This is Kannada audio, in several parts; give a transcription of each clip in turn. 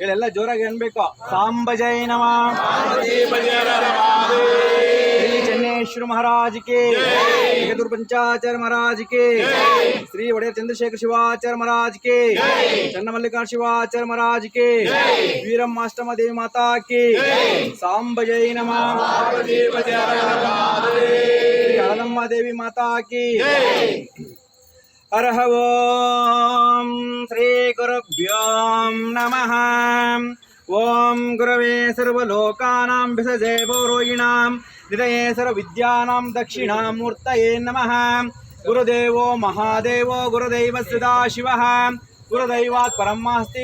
ಇಲ್ಲೆಲ್ಲ ಜೋರಾಗಿ ಅನ್ಬೇಕು. ಸಾಂಬಜೈ ನಮ ಶ್ರೀ ಚೆನ್ನೇಶ್ವರ ಮಹಾರಾಜ್ ಕೆ. ಜಗದೂರ್ ಪಂಚಾಚಾರ್ಯ ಮಹಾರಾಜ್ ಕೆ. ಶ್ರೀ ಒಡೆಯ ಚಂದ್ರಶೇಖರ ಶಿವಾಚಾರ್ಯ ಮಹಾರಾಜ್ ಕೆ. ಚನ್ನಮಲ್ಲಿಕಾರ್ಜುನ ಶಿವಾಚಾರ್ಯ ಮಹಾರಾಜ್ ಕೆ. ವೀರಂ ಮಾಷ್ಟಮ ದೇವಿ ಮಾತಾ ಕೆ. ಸಾಂಬಜೈ ನಮ ಹಳದಮ್ಮ ದೇವಿ ಮಾತಾ हरः ॐ श्रीगुरुभ्यों नमः। ॐ गुरवे सर्वलोकानां विसजे पौरोहिणां निधये सर्वविद्यानां दक्षिणां मूर्तये नमः। गुरुदेवो महादेवो गुरुदैवसुदा शिवः।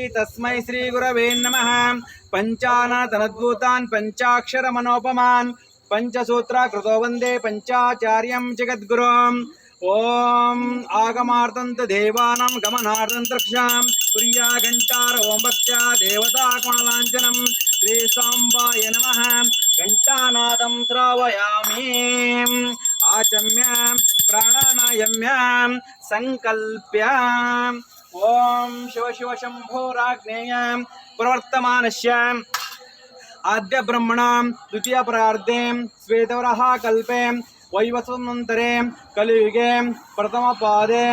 तस्म श्रीगुरव नम। श्रीगुरवे पंचाक्षर पञ्चानतनद्भूतान् पंचसूत्र पञ्चसूत्रकृतो वंदे पञ्चाचार्यं जगद्गुरुम्। ओम आगमार्तंत देवानां गमनार्थं द्रक्ष्यां प्रिया घण्टार ओम भक्त्या देवताकमलाञ्चनं श्रीसाम्बाय नमः। घण्टानादं श्रावयामि। आचम्य प्राणानायम्य सङ्कल्प्य ॐ शिव शिव आद्य ब्रह्मणां द्वितीय द्वितीयपरार्धे श्वेतवरः कल्पे वैवस्वन्तरे कलियुगे, प्रथमपादे,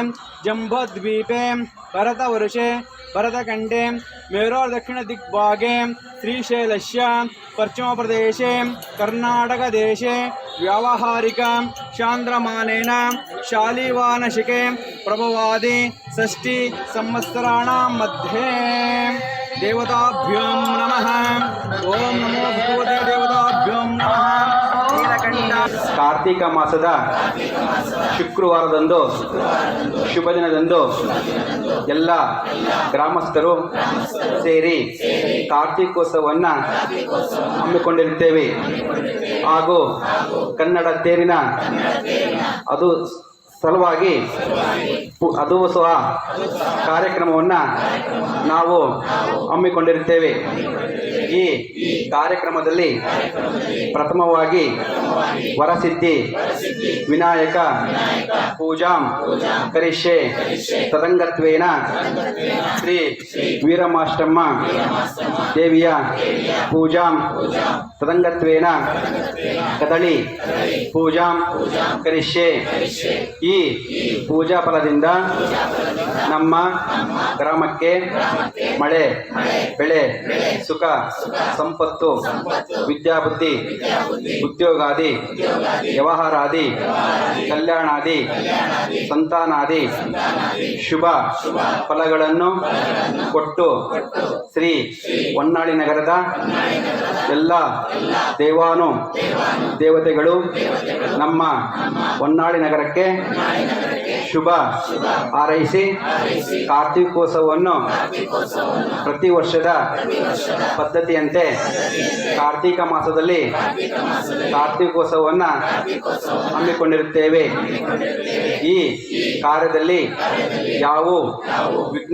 जम्बद्वीपे दिग्भागे भरतखण्डे पश्चिम प्रदेश कर्नाटक देशे व्यावहारिक शांद्रमान शालिवानशिके, प्रभवादि षष्टि संवत्सराणां मध्ये। देवताभ्यो नमः। ओम नमो ಕಾರ್ತಿಕ ಮಾಸದ ಶುಕ್ರವಾರದಂದು ಶುಭ ದಿನದಂದು ಎಲ್ಲ ಗ್ರಾಮಸ್ಥರು ಸೇರಿ ಕಾರ್ತೀಕೋತ್ಸವವನ್ನು ಹಮ್ಮಿಕೊಂಡಿರುತ್ತೇವೆ. ಹಾಗೂ ಕನ್ನಡ ತೇರಿನ ಅದು ಸಲುವಾಗಿ ಅದು ಸಹ ಕಾರ್ಯಕ್ರಮವನ್ನು ನಾವು ಹಮ್ಮಿಕೊಂಡಿರುತ್ತೇವೆ. ಈ ಕಾರ್ಯಕ್ರಮದಲ್ಲಿ ಪ್ರಥಮವಾಗಿ ವರಸಿದ್ಧಿ ವಿನಾಯಕ ಪೂಜಾಂ ಕರಿಷೆ ತದಂಗತ್ವೇನ ಶ್ರೀ ವೀರಮಾಷ್ಟಮ್ಮ ದೇವಿಯ ಪೂಜಾಂ ತದಂಗತ್ವೇನ ಕದಳಿ ಪೂಜಾಂ ಕರಿಷೆ ಈ ಪೂಜಾ ಫಲದಿಂದ ನಮ್ಮ ಗ್ರಾಮಕ್ಕೆ ಮಳೆ, ಬೆಳೆ, ಸುಖ, ಸಂಪತ್ತು, ವಿದ್ಯಾಬುದ್ಧಿ, ಉದ್ಯೋಗಾದಿ, ವ್ಯವಹಾರಾದಿ, ಕಲ್ಯಾಣಾದಿ, ಸಂತಾನಾದಿ, ಶುಭ ಫಲಗಳನ್ನು ಕೊಟ್ಟು ಶ್ರೀ ಹೊನ್ನಾಳಿ ನಗರದ ಎಲ್ಲ ದೇವಾನು ದೇವತೆಗಳು ನಮ್ಮ ಹೊನ್ನಾಳಿ ನಗರಕ್ಕೆ ಶುಭ ಹಾರೈಸಿ ಕಾರ್ತಿಕೋತ್ಸವವನ್ನು ಪ್ರತಿ ವರ್ಷದ ಪದ್ಧತಿಯಂತೆ ಕಾರ್ತಿಕ ಮಾಸದಲ್ಲಿ ಕಾರ್ತಿಕೋತ್ಸವವನ್ನು ಹಮ್ಮಿಕೊಂಡಿರುತ್ತೇವೆ. ಈ ಕಾರ್ಯದಲ್ಲಿ ಯಾವ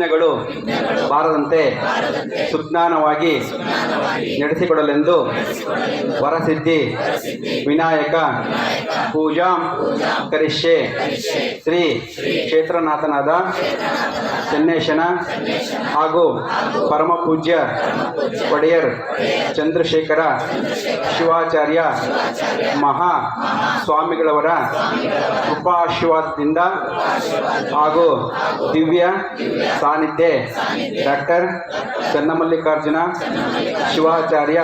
ವಿಘ್ನಗಳು ಬಾರದಂತೆ ಸುಜ್ಞಾನವಾಗಿ ನಡೆಸಿಕೊಡಲೆಂದು ವರಸಿದ್ಧಿ ವಿನಾಯಕ ಪೂಜಾ ಕರಿಷ್ಯೆ ಶ್ರೀ ಕ್ಷೇತ್ರನಾಥನಾದ ಚೆನ್ನೇಶನ ಹಾಗೂ ಪರಮ ಪೂಜ್ಯ ಒಡೆಯರ್ ಚಂದ್ರಶೇಖರ ಶಿವಾಚಾರ್ಯ ಮಹಾ ಸ್ವಾಮಿಗಳವರ ಕೃಪಾಶೀರ್ವಾದದಿಂದ ಹಾಗೂ ದಿವ್ಯ ಸಾನ್ನಿಧ್ಯ ಡಾಕ್ಟರ್ ಚನ್ನಮಲ್ಲಿಕಾರ್ಜುನ ಶಿವಾಚಾರ್ಯ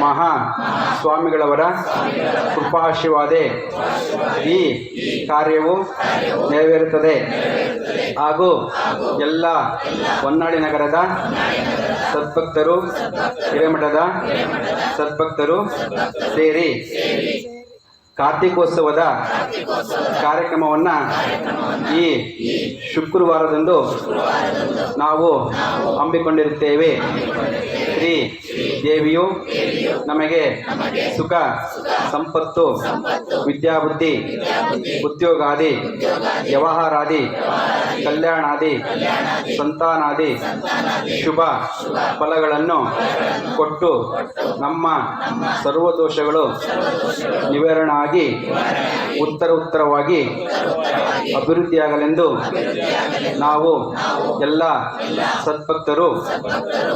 ಮಹಾ ಸ್ವಾಮಿಗಳವರ ಕೃಪಾಶೀರ್ವಾದ. ಈ ಕಾರ್ಯವು ನೆರವೇರುತ್ತದೆ. ಹಾಗೂ ಎಲ್ಲ ಹೊನ್ನಾಳಿ ನಗರದ ಸದ್ಭಕ್ತರು ಹಿರೇಮಠದ ಸದ್ಭಕ್ತರು ಸೇರಿ ಕಾರ್ತಿಕೋತ್ಸವದ ಕಾರ್ಯಕ್ರಮವನ್ನು ಈ ಶುಕ್ರವಾರದಂದು ನಾವು ಹಮ್ಮಿಕೊಂಡಿರುತ್ತೇವೆ. ಶ್ರೀ ದೇವಿಯು ನಮಗೆ ಸುಖ, ಸಂಪತ್ತು, ವಿದ್ಯಾಬುದ್ಧಿ, ಉದ್ಯೋಗಾದಿ, ವ್ಯವಹಾರಾದಿ, ಕಲ್ಯಾಣಾದಿ, ಸಂತಾನಾದಿ, ಶುಭ ಫಲಗಳನ್ನು ಕೊಟ್ಟು ನಮ್ಮ ಸರ್ವದೋಷಗಳು ನಿವಾರಣೆ ಆಗಿ ಉತ್ತರ ಉತ್ತರವಾಗಿ ಅಭಿವೃದ್ಧಿಯಾಗಲೆಂದು ನಾವು ಎಲ್ಲ ಸದ್ಭಕ್ತರು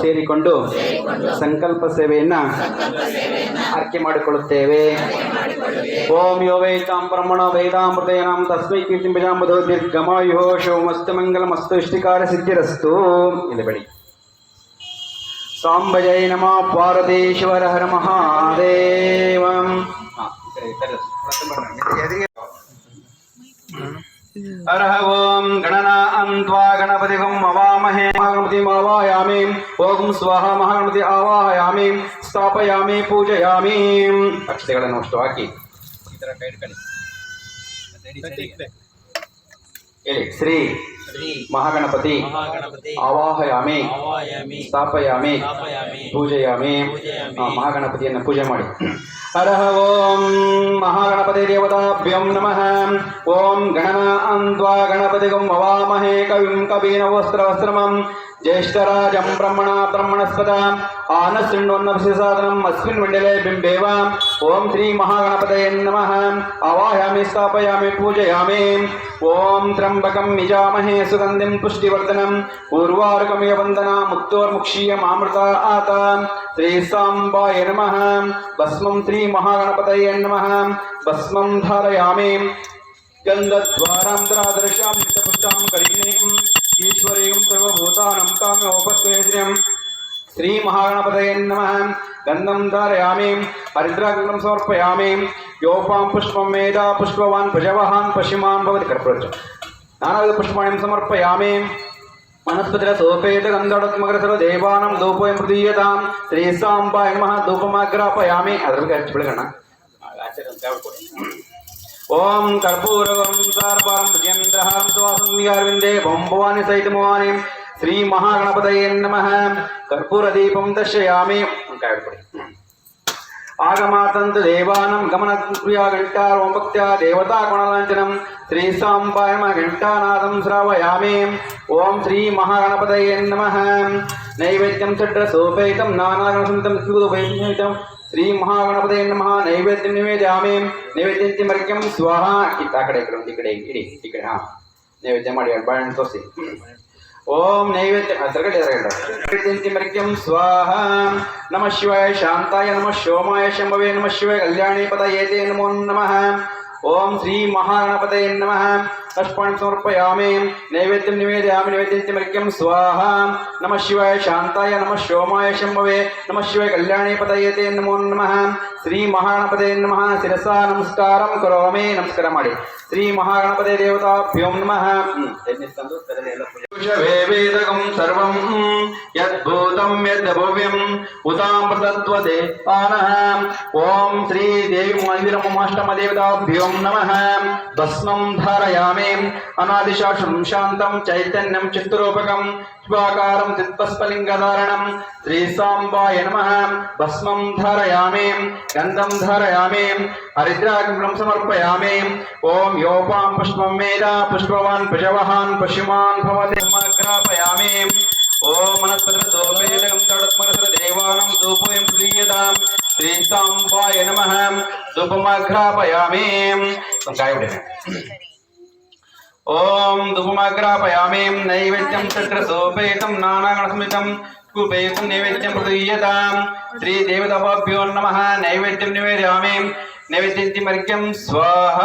ಸೇರಿಕೊಂಡು ಸಂಕಲ್ಪ ಸೇವೆಯನ್ನು ಆಯ್ಕೆ ಮಾಡಿಕೊಳ್ಳುತ್ತೇವೆ. ಓಂ ಯೋ ತಾಂ ಬ್ರಹ್ಮಣ ವೇದಾಮೃತೇನಾಂ ತಸ್ಮೈ ಕೀರ್ತಿಂ ಭಜಾಂಬಧೋ ದೀರ್ಘಮಾಯೋ ಶೋಮಸ್ತು ಮಂಗಲಮಸ್ತು ಇಷ್ಟಿಕಾರ ಸಿದ್ಧಿರಸ್ತು. ಇಲ್ಲಿ ಬಳಿ ಸಾಂಬಜಯ ನಮಃ ಹರ ಮಹಾದೇವಂ. ಕಡೆ. ಎದುರಿಗೆ ಹರಃ ಓಂ ಗಣನಾ ಅಂತ್ವಾ ಗಣಪತಿಗಂ ಅವಾಮಹೇ. ಮಹಾಗಣಪತಿಂ ಆವಾಯಾಮಿ ಓಂ ಆವಾಹಯಾಮಿ ಸ್ಥಾಪಯಾಮಿ, ಪೂಜಯಾಮಿ. ಅಕ್ಷತೆಗಳನ್ನು ಅಷ್ಟು ಹಾಕಿ. ಈ ಥರ ಕೈ ಇಟ್ಕೊಳ್ಳಿ. ಹೇಳಿ, ಶ್ರೀ ಶ್ರೀ ಮಹಾಗಣಪತಿ ಮಹಾಗಣಪತಿ ಆವಾಹಯಾಮಿ ಆವಾಯಾಮಿ ಸ್ಥಾಪಯಾಮಿ ಸ್ಥಾಪಯಾಮಿ ಪೂಜೆಯಾಮಿ ಪೂಜೆಯಾಮಿ. ಆ, ಮಹಾಗಣಪತಿಯನ್ನು ಪೂಜೆ ಮಾಡಿ ಹರಃ ಓಂ ಮಹಾಗಣಪತಿ ದೇವತಾಭ್ಯಂ ನಮಃ ಓಂ ಗಣನ ಅಂತ್ವಾ ಗಣಪತಿಗಂ ಅವಾಮಹೇ ಕವಿಂ ಕವೀನವಸ್ತ್ರವಸ್ತ್ರಮಂ ज्येष्ठराजं ब्रह्मणा ब्रह्मणस्पदाम् आनशृण्वन्नभिसाधनम् अस्मिन् मण्डले बिम्बेव ॐ श्रीमहागणपतये नमः आवाहयामि स्थापयामि पूजयामि ॐ त्र्यम्बकं निजामहे सुगन्धिं पुष्टिवर्धनम् पूर्वार्कमिय वन्दनामुत्तोर्मुक्षीयमामृता आत श्रीसाम्बाय नमः भस्मं श्रीमहागणपतये नमः भस्मं धारयामि गन्धद्वारान्तरादृशां पुष्टां करिणीम् ఈశ్వర్యం సర్వభూతానం తామ్యోపస్థితం శ్రీ మహాగణపతయ నమ గంధం ధారయామి హరిద్రాగ్నం సమర్పయామి యోపాం పుష్పం మేధా పుష్పవాన్ పుజవహాన్ పశ్చిమాన్ భవతి కర్పవచ్చు నానావిధ పుష్పాణం సమర్పయామి వనస్పతిర సోపేత గంధోడత్మగ్రసర దేవానం ధూపోయం ప్రదీయతాం శ్రీ సాంబాయ మహా ధూపమాగ్రాపయామి అదర్ కష్టపడగణ ఆచారం ఓం కర్పూరవం సార్పారం భుజేంద్రహారం సువాసంధ్యారవిందే భంభువాని సైతమోని శ్రీ మహాగణపతయే నమ. కర్పూర దీపం దర్శయామి. వంకాయపడి ఆగమాతంతు దేవానం గమనప్రియా ఘంటారోమక్త్యా దేవతా గుణలాంఛనం శ్రీ సాంబాయమ ఘంటానాదం శ్రావయామి. ఓం శ్రీ మహాగణపతయే నమ. ಓಂ ಭಕ್ತ್ಯಾ ದೇವತಾ ಗುಣಲಾಂಛನಂ ಶ್ರೀ ಸಾಂಬಾಯ ನಮಃ ಘಂಟಾನಾದಂ ಶ್ರಾವಯಾಮಿ ಓಂ ಶ್ರೀ ಮಹಾಗಣಪತಯೇ ನಮಃ ನೈವೇದ್ಯಂ ಚಡ್ರ ಸೋಪೇತಂ ನಾನಾಗಣಸಂತಂ ವೈಜ್ಞಾನಿತಂ ಶ್ರೀ ಮಹಾಗಣಪತಯೇ ನಮಃ ನೈವೇದ್ಯಂ ನಿವೇದ್ಯಾಮಿ ನೈವೇದ್ಯಂತಿ ಮರ್ಕ್ಯಂ ಸ್ವಾಹ ಇತ್ತ ಆ ಕಡೆ ಈ ಕಡೆ ಒಂದು ಈ ಕಡೆ ಇಡಿ ಈ ಕಡೆ ಹಾ ನೈವೇದ್ಯ ಮಾಡಿ ಎರಡು ಬಾಳೆಹಣ್ಣು ತೋರಿಸಿ ಓಂ ನೈವೇದ್ಯ ಅದರಗಡೆ ನೈವೇದ್ಯಂತಿ ಮರ್ಕ್ಯಂ ಸ್ವಾಹ ನಮಃ ಶಿವಾಯ ಶಾಂತಾಯ ನಮಃ ಶೋಮಾಯ ಶಂಭವೇ ನಮಃ ಶಿವಾಯ ಕಲ್ಯಾಣಿ ಪದ ಏತೆ ನಮೋ ನಮಃ ಓಂ ಶ್ರೀ ಮಹಾಗಣಪತಯೇ ನಮಃ ಅಷ್ಟಾಣಿ ಸಮರ್ಪಯಾಮಿ ನೈವೇದ್ಯಂ ನಿವೇದಯಾಮಿ ನೈವೇದ್ಯಂತಿ ಮರ್ಕ್ಯಂ ಸ್ವಾಹ ನಮಃ ಶಿವಾಯ ಶಾಂತಾಯ ನಮಃ ಶೋಮಾಯ ಶಂಭವೇ ನಮಃ ಶಿವಾಯ ಕಲ್ಯಾಣಿ ಪದ ಏತೆ ನಮೋ ನಮಃ ಶ್ರೀ ಮಹಾಗಣಪತೇ ನಮಃ ಶಿರಸಾ ನಮಸ್ಕಾರಂ ಕರೋಮಿ ನಮಸ್ಕಾರ ಮಾಡಿ ಶ್ರೀ ಮಹಾಗಣಪತಿ ದೇವತಾಭ್ಯೋಂ ನಮಃ ಹ್ಮ್. यद्भूतं यद्भव्यम् उतामृतत्वदे पानः ॐ श्रीदेवी मन्दिरमुमाष्टमदेवताभ्यो नमः। भस्मं धारयामि। अनादिशाशं शान्तं चैतन्यं चित्तरूपकम् शिवाकारं चित्तस्फलिङ्गधारणं श्रीसाम्बाय नमः। भस्मं धारयामि। गन्धं धारयामि। समर्पयामि। ॐ पुष्पवान् पशुमान् ఓం మనస్పద సోమేదం తడత్మరసర దేవానం ధూపయం శ్రీయతాం శ్రీసాంబాయ నమ ధూపమగ్రాపయామి ఓం ధూపమగ్రాపయామి నైవేద్యం తత్ర సోపేతం నానాగణసమితం. కుపేతం నైవేద్యం ప్రదీయతాం. శ్రీ దేవతభ్యో నమ. నైవేద్యం నివేదయామి. నైవేద్యంతి మర్గ్యం స్వాహ.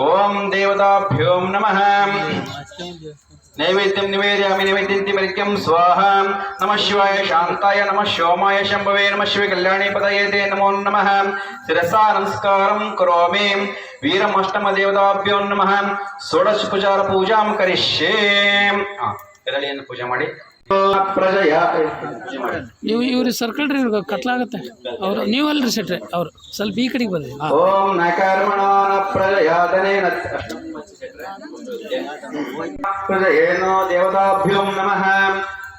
ఓం దేవతాభ్యోం నమ. ನೈವೇದ್ಯಂ ನಿವೇದಯಾಮಿ ನೈವೇದ್ಯಂತಿ ಮರಿತ್ಯಂ ಸ್ವಾಹ ನಮಃ ನೈವೇದ್ಯಂ ನಿವೇದಯಾಮಿ ಸ್ವಾಹ. ನಮಃ ಶಿವಾಯ ಶಾಂತಾಯ ನಮಃ ಶೋಮಾಯ ಶಂಭವೇ ನಮಃ ಶಿವ ಕಲ್ಯಾಣಿ ಪದಯೇತೆ ನಮೋ ನಮಃ. ಶಿರಸಾ ನಮಸ್ಕಾರಂ ಕರೋಮಿ. ವೀರಮಷ್ಟಮ ದೇವತಾಭ್ಯೋ ನಮಃ. ಷೋಡಶ ಪೂಜಾರ ಪೂಜಾಂ ಕರಿಷ್ಯೇ. ಹಾ, ಪೂಜೆ ಮಾಡಿ. ಪ್ರಜಯ ನೀವು ಇವ್ರಿಗೆ ಸರ್ಕಲ್ ರೀ ಇವ್ರಿಗೆ ಕತ್ಲಾಗತ್ತೆ. ಅವ್ರು ನೀವಲ್ರಿ ಸೆಟ್ರೆ ಅವ್ರು. ಸ್ವಲ್ಪ ಈ ಕಡೆಗೆ ಬಂದ್ರಿ. ಓಂ ನ ಕರ್ಮಣಾನ ಪ್ರಜಯಾತನೇನ ఏనో దేవతాభ్యం నమ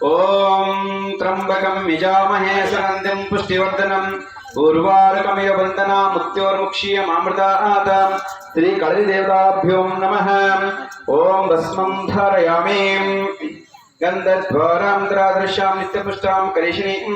ఓం త్రంబకం విజామహే సనందిం పుష్టివర్ధనం పూర్వారకమివ వందనాముత్యోర్ముక్షీయమామృతాత శ్రీ కళిదేవతాభ్యం నమ ఓం భస్మం ధారయామి గంధద్వారాం దృశ్యాం నిత్యపుష్టాం కరిషిణీం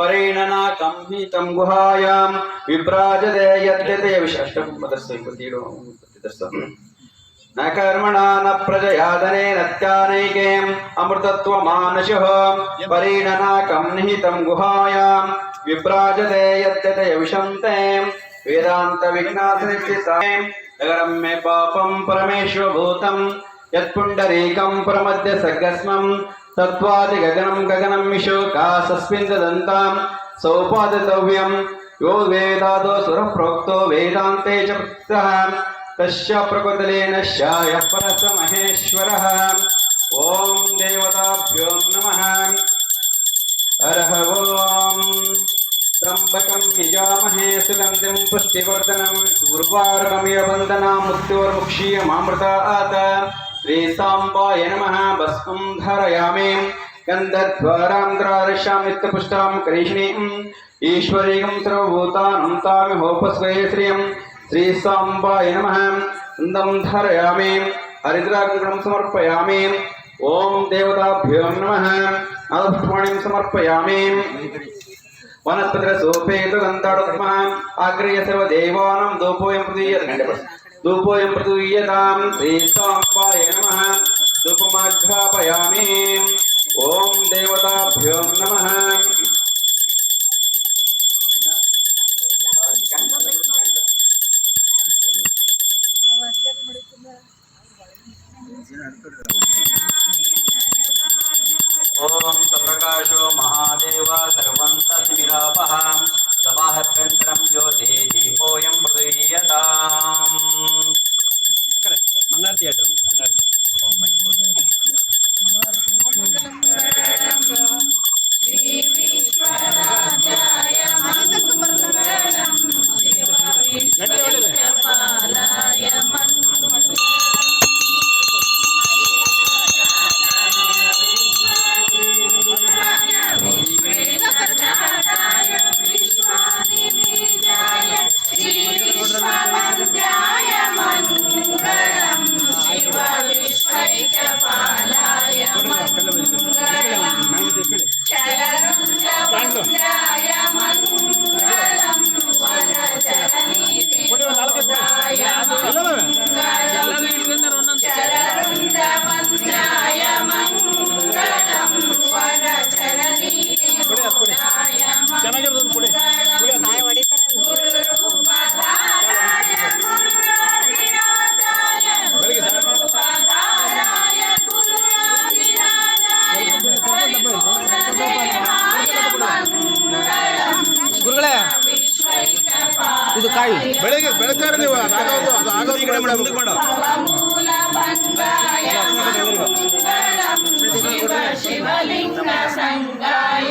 परिणनाकं हि तं गुहायां विभ्राजते यद्यते विशिष्टपदस्य न कर्मणा न प्रजयादने नत्यानैके अमृतत्वमानशः परिणनाकं निहितं गुहायां विभ्राजते यद्यते विशन्ते वेदान्तविघ्नासनिश्चितां नगरं मे पापं परमेश्वरभूतं यत्पुण्डरीकं प्रमद्य सर्गस्मं तत्त्वादिगगनं गगनं विशोकासस्मिन् ददन्तां सौपादितव्यं यो वेदादो सुरप्रोक्तो वेदान्ते च प्रसिद्धः तस्य प्रकृतलेन शायः परस महेश्वरः ॐ देवताभ्यो नमः हरः ॐ त्र्यम्बकं यजामहे सुगन्धिं पुष्टिवर्धनं उर्वारुकमिव वन्दना मृत्योर्मुक्षीयमामृतात् श्रीसाम्बाय नमः भस्मं धारयामि गन्धद्वारान्ध्रादृशां नित्यपुष्टां करिष्णीम् ईश्वरीं सर्वभूतानं तामिहोपस्वये श्रियं श्रीसाम्बाय नमःन्दं धारयामि हरिद्राग्रं समर्पयामि ॐ देवताभ्यो नमः अधपुष्पाणिं समर्पयामि वनस्पतिरसोपेतुगन्ताडुत्मा आग्रह्य सर्वदेवानां धूपोऽयं प्रदीयते ధూపోయం ప్రదూయతాం శ్రీ సాంబాయ నమ. ధూపమాఘ్రాపయామి. ఓం దేవతాభ్యో నమ. శివలింగ సంగాయ.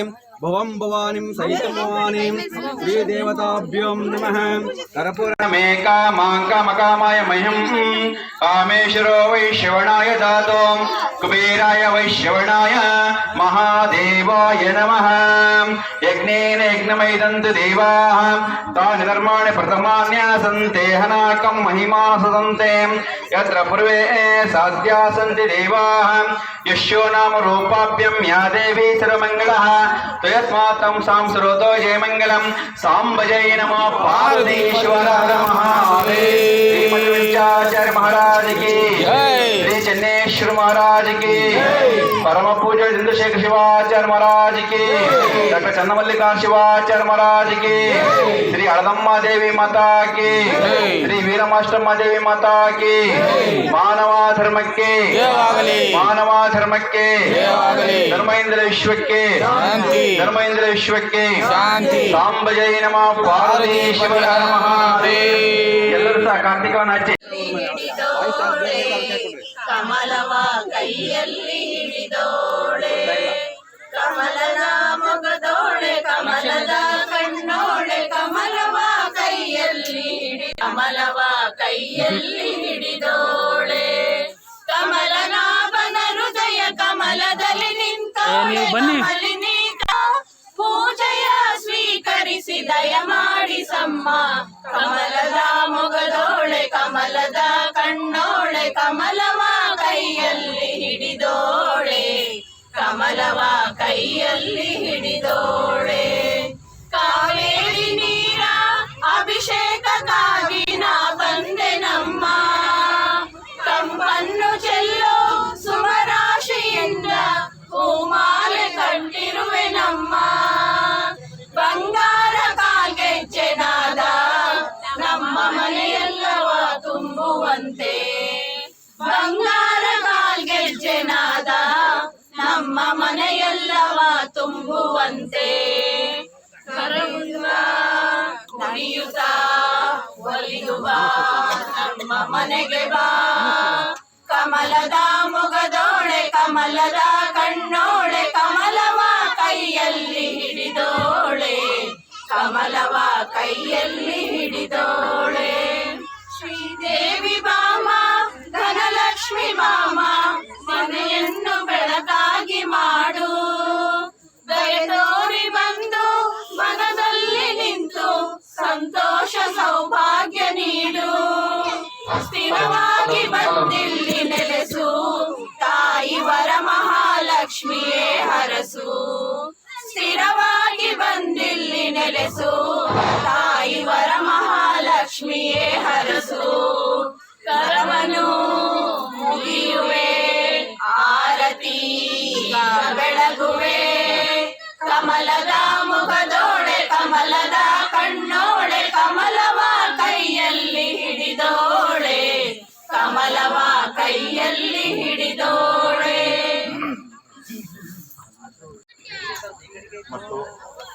eh, भवं भवानीं सहितं भवानीं श्रीदेवताभ्यो नमः कर्पूरमेकामाङ्कामकामाय मह्यं कामेश्वरो वैश्रवणाय दातो कुबेराय वैश्रवणाय महादेवाय नमः यज्ञेन यज्ञमैदन्तु देवाः तानि धर्माणि प्रथमान्यासन्ते हनाकं महिमा सदन्ते यत्र पूर्वे साध्या सन्ति देवाः यस्यो नाम रूपाभ्यं या देवी सर्वमङ्गलः జగత్మాతం సాం శ్రోతో జయమంగళం. సాంబజయ నమో పార్వతీశ్వర నమ. శ్రీ మహారాజ్కి ಚೆನ್ನೇಶ್ವರ ಮಹಾರಾಜ ಕಿ ಪರಮ ಪೂಜ ಚಂದ್ರಶೇಖರ ಶಿವಾಚಾರ್ಯ ಮಹಾರಾಜ ಕಿ ಡಾಕ್ಟರ್ ಚನ್ನಮಲ್ಲಿಕಾರ್ ಶಿವಾಚಾರ್ಯ ಮಹಾರಾಜ ಕಿ ಶ್ರೀ ಹಳದಮ್ಮ ದೇವಿ ಮಾತಾ ಕಿ ಶ್ರೀ ವೀರಮಾಷ್ಟಮ್ಮ ದೇವಿ ಮಾತಾ ಕಿ ಮಾನವ ಧರ್ಮಕ್ಕೆ ಮಾನವ ಧರ್ಮಕ್ಕೆ ಧರ್ಮೇಂದ್ರ ವಿಶ್ವಕ್ಕೆ ಧರ್ಮೇಂದ್ರ ವಿಶ್ವಕ್ಕೆ ಸಾಂಬಜಯ ನಮ ಪಾರ್ವತಿ ಶಿವ ನಮಃ ಎಲ್ಲರೂ ಸಹ ಹಚ್ಚಿ ಕಮಲವ ಕೈಯಲ್ಲಿ ಹಿಡಿದೋಳೆ. ಕಮಲದ ಮೊಗದೋಳೆ ಕಮಲದ ಕಣ್ಣೋಳೆ ಕಮಲವ ಕೈಯಲ್ಲಿ ಹಿಡಿ ಕಮಲವ ಕೈಯಲ್ಲಿ ಹಿಡಿದೋಳೆ ಕಮಲನಾಭನ ಹೃದಯ ಕಮಲದಲ್ಲಿ ನಿಂತ. ಕಮಲಿನೀತ ಪೂಜೆಯ ಸ್ವೀಕರಿಸಿ ದಯ ಮಾಡಿಸಮ್ಮ ಕಮಲದ ಮೊಗದೋಳೆ ಕಮಲದ ಕಣ್ಣೋಳೆ ಕಮಲವ ಕೈಯಲ್ಲಿ ಹಿಡಿದೋಳೆ ಕಮಲವ ಕೈಯಲ್ಲಿ ಹಿಡಿದೋಳೆ. ತುಂಬುವಂತೆ ಕರಗುತ್ತ ಕುಣಿಯುತ್ತ, ಒಲಿದು ಬಾ, ನಮ್ಮ ಮನೆಗೆ ಬಾ. ಕಮಲದ ಮೊಗದೋಳೆ ಕಮಲದ ಕಣ್ಣೋಳೆ ಕಮಲವ ಕೈಯಲ್ಲಿ ಹಿಡಿದೋಳೆ. ಕಮಲವ ಕೈಯಲ್ಲಿ ಹಿಡಿದೋಳೆ. ಶ್ರೀದೇವಿ ಮಾಮ ಧನಲಕ್ಷ್ಮಿ ಬಾಮ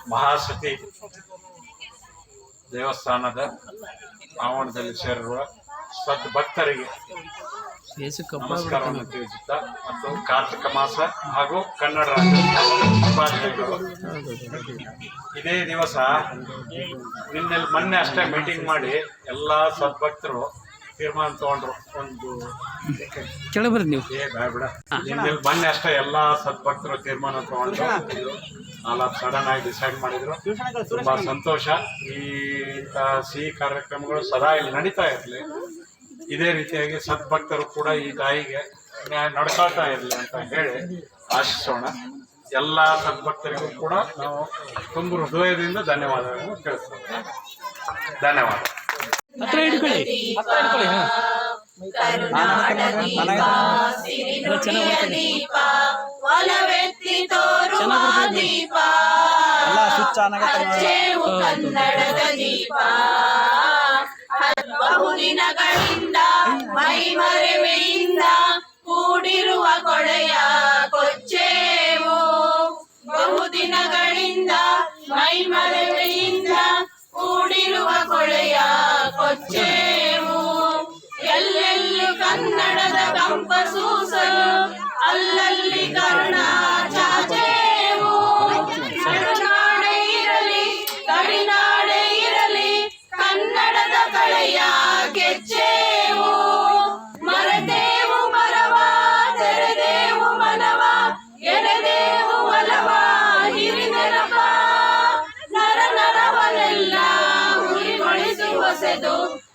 ಮಹಾಸತಿ ದೇವಸ್ಥಾನದ ಆವರಣದಲ್ಲಿ ಸೇರಿರುವ ಸದ್ಭಕ್ತರಿಗೆ ನಮಸ್ಕಾರವನ್ನು ತಿಳಿಸುತ್ತಾ ಮತ್ತು ಕಾರ್ತಿಕ ಮಾಸ ಹಾಗೂ ಕನ್ನಡ ಇದೇ ದಿವಸ ನಿನ್ನೆ ಮೊನ್ನೆ ಅಷ್ಟೇ ಮೀಟಿಂಗ್ ಮಾಡಿ ಎಲ್ಲ ಸದ್ಭಕ್ತರು ತೀರ್ಮಾನ ತಗೊಂಡ್ರು. ಒಂದು ಕೆಳಬರ್ರಿ ನೀವು. ಏ ಬೇಡ ಮೊನ್ನೆ ಅಷ್ಟೇ ಎಲ್ಲ ಸದ್ಭಕ್ತರು ತೀರ್ಮಾನ ತಗೊಂಡ್ರು. ಅಲ್ಲ ಸಡನ್ ಆಗಿ ಡಿಸೈಡ್ ಮಾಡಿದ್ರು. ತುಂಬಾ ಸಂತೋಷ. ಈ ಇಂಥ ಸಿಹಿ ಕಾರ್ಯಕ್ರಮಗಳು ಸದಾ ಇಲ್ಲಿ ನಡೀತಾ ಇರಲಿ. ಇದೇ ರೀತಿಯಾಗಿ ಸದ್ಭಕ್ತರು ಕೂಡ ಈ ತಾಯಿಗೆ ನಡ್ಕೊಳ್ತಾ ಇರಲಿ ಅಂತ ಹೇಳಿ ಆಶಿಸೋಣ. ಎಲ್ಲ ಸದ್ಭಕ್ತರಿಗೂ ಕೂಡ ನಾವು ತುಂಬ ಹೃದಯದಿಂದ ಧನ್ಯವಾದಗಳನ್ನು ತಿಳಿಸ್ತೇವೆ ಧನ್ಯವಾದ. ಹತ್ರ ಹಿಡ್ಕೊಳ್ಳಿ ಹತ್ರ ಹಿಡ್ಕೊಳ್ಳಿ ಹಾ. ದೀಪ ಬಹುದಿನಗಳಿಂದ ಮೈ ಮರೆವೆಯಿಂದ ತೋರುವ